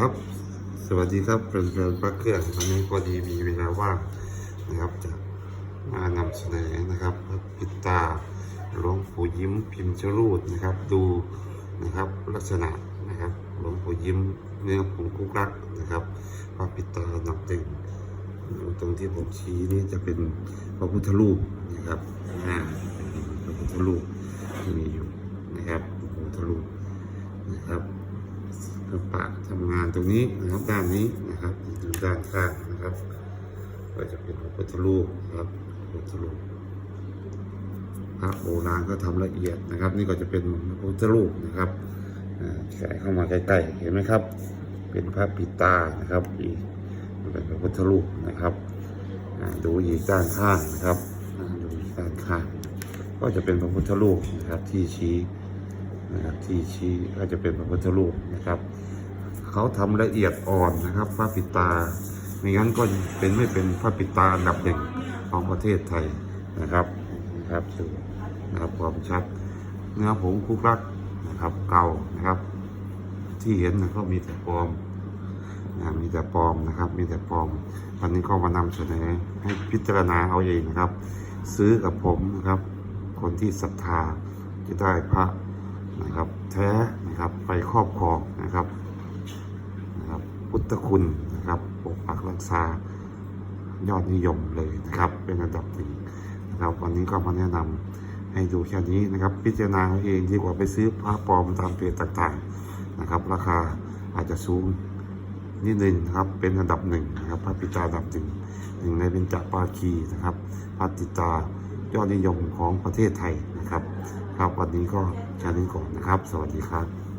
ครับ สวัสดีครับเพื่อนๆพระเครื่องวันนี้พอดีมีเวลาว่างนะครับจะมานำเสนอนะครับปิดตาหลวงปู่ยิ้มพิมพ์ชรูดนะครับ ดูนะครับลักษณะนะครับหลวงปู่ยิ้มเนื้อผงคุกรักนะครับพระปิดตาหนักตึงตรงที่ผมชี้นี่จะเป็นพระพุทธรูปนะครับพระพุทธรูปที่มีอยู่นะครับพระพุทธรูปนะครับ พระปะทำงานตรงนี้นะครับด้านนี้นะครับอยู่ด้านข้างนะครับ ก็จะเป็นพระพุทธรูปนะครับพระพุทธรูปพระโบราณก็ทำละเอียดนะครับ นี่ก็จะเป็นพระพุทธรูปนะครับอ่าแขเข้ามาใกล้ๆเห็นไหมครับ เป็นพระปิตานะครับอีกเป็นพระพุทธรูปนะครับอ่าดูอีกด้านข้างนะครับดูอีกด้านข้าง ก็จะเป็นพระพุทธรูปนะครับที่ชี้ นะครับที่ชี้ก็จะเป็นพระพุทธรูปนะครับเขาทำละเอียดอ่อนนะครับพระปิดตาไม่งั้นก็เป็นไม่เป็นพระปิดตาอันดับหนึ่งของประเทศไทยนะครับนะครับดูนะครับความชัดเนื้อผงคุกรักนะครับเก่านะครับ ที่เห็นนะก็มีแต่ปลอมนะมีแต่ปลอมนะครับ มีแต่ปลอมวันนี้ก็มานำเสนอให้พิจารณาเอาเองนะครับ ซื้อกับผมนะครับ คนที่ศรัทธาจะได้พระ นะครับแท้นะครับไปครอบครองนะครับนะครับ พุทธคุณนะครับปกปักรักษายอดนิยมเลยนะครับ เป็นอันดับหนึ่งนะครับ วันนี้ก็มาแนะนำให้ดูแค่นี้นะครับ พิจารณาเอาเองดีกว่าไปซื้อพระปลอมตามเพจต่างๆนะครับ ราคาอาจจะสูงนิดหนึ่งนะครับเป็นอันดับหนึ่งนะครับพระปิตาอันดับหนึ่งหนึ่งในเป็นจักปาคีนะครับพระติตายอดนิยมของประเทศไทยนะครับ ครับ วันนี้ก็แค่นี้ก่อนนะครับ สวัสดีครับ